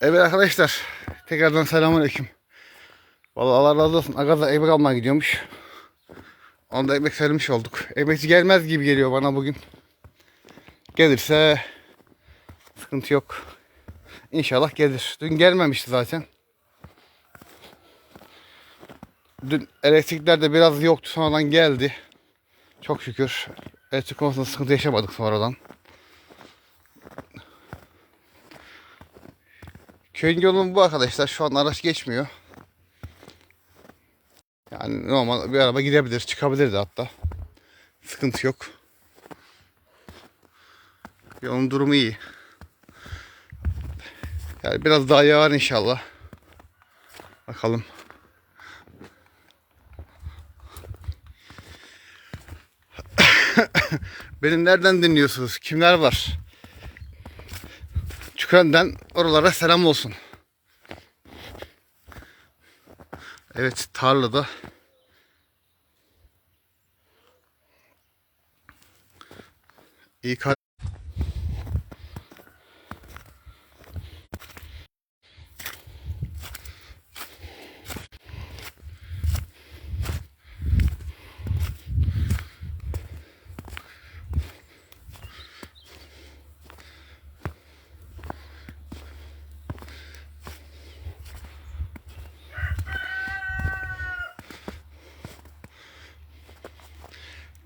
Evet arkadaşlar. Tekrardan selamünaleyküm. Vallahi Allah razı olsun. Aga da ekmek almaya gidiyormuş. Onu da ekmek söylemiş olduk. Ekmekçi gelmez gibi geliyor bana bugün. Gelirse sıkıntı yok. İnşallah gelir. Dün gelmemişti zaten. Dün elektrikler de biraz yoktu. Sonradan geldi. Çok şükür. Elektrik konusunda sıkıntı yaşamadık sonradan. Köyün yolu bu arkadaşlar. Şu an araç geçmiyor. Yani normal bir araba gidebilir, çıkabilir de hatta. Sıkıntı yok. Yolun durumu iyi. Yani biraz daha yağar inşallah. Bakalım. Benim nereden dinliyorsunuz? Kimler var? Çükren'den oralara selam olsun. Evet tarlada iyi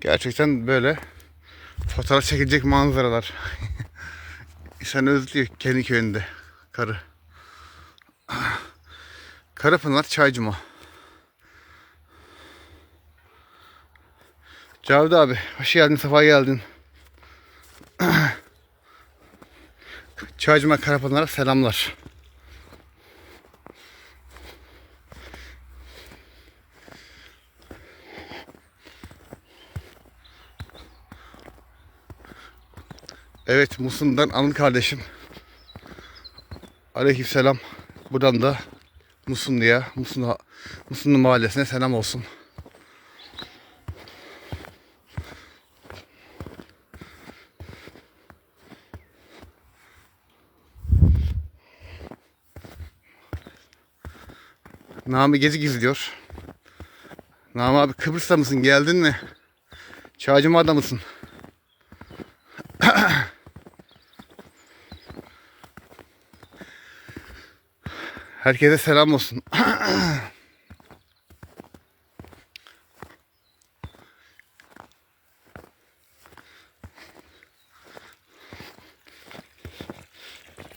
Gerçekten böyle fotoğraf çekilecek manzaralar. İnsan özlüyor kendi köyünde. Karı. Karapınar Çaycuma. Cavit abi hoş geldin sefa geldin. Çaycuma Karapınar'a selamlar. Evet Musun'dan Anıl kardeşim. Aleykümselam. Buradan da Musunlu'ya, Musunlu, Musunlu mahallesine selam olsun. Nami gezi izliyor. Nami abi Kıbrıs'ta mısın? Geldin mi? Çağcımada mısın? Herkese selam olsun.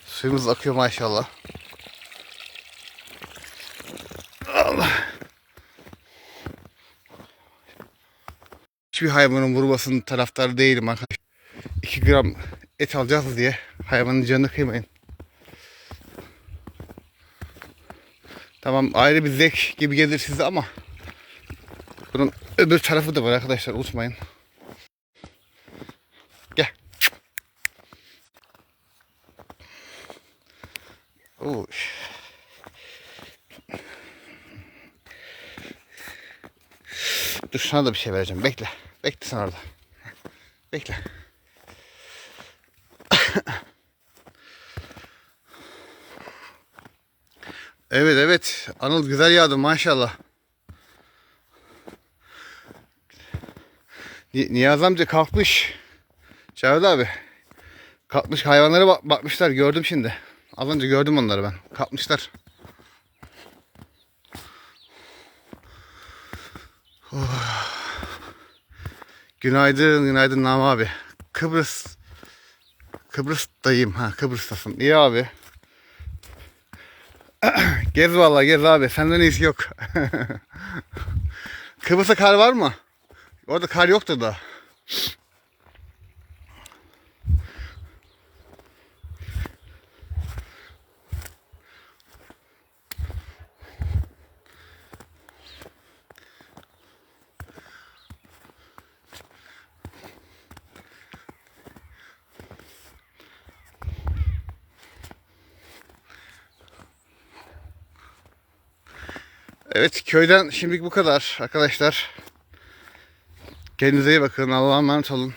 Suyumuz akıyor maşallah. Allah. Hiçbir hayvanın vurmasının taraftarı değilim arkadaşlar. 2 gram et alacağız diye hayvanın canını kıymayın. Tamam ayrı bir zevk gibi gelir size ama bunun öbür tarafı da var arkadaşlar unutmayın. Gel. Oo. Dur sana da bir şey vereceğim. Bekle. Bekle sen orada. Bekle. Evet evet. Anıl güzel yağdı maşallah. Ni- Niyaz amca kalkmış. Cavit abi. Kalkmış hayvanlara bak- bakmışlar gördüm şimdi. Az önce gördüm onları ben. Kalkmışlar. Oh. Günaydın, günaydın Nam abi. Kıbrıs Kıbrıs'tayım ha Kıbrıs'tasın. İyi abi. Gez vallahi gez abi. Senden iyisi yok. Kıbrıs'ta kar var mı? Orada kar yoktu da. Evet köyden şimdilik bu kadar arkadaşlar. Kendinize iyi bakın. Allah'a emanet olun.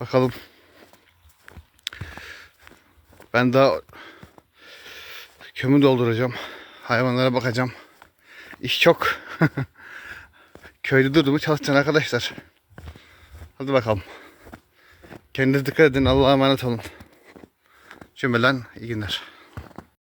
Bakalım. Ben daha kömür dolduracağım. Hayvanlara bakacağım. İş çok. Köyde durduğumu çalışacaksın arkadaşlar. Hadi bakalım. Kendinize dikkat edin. Allah'a emanet olun. Cümleten iyi günler.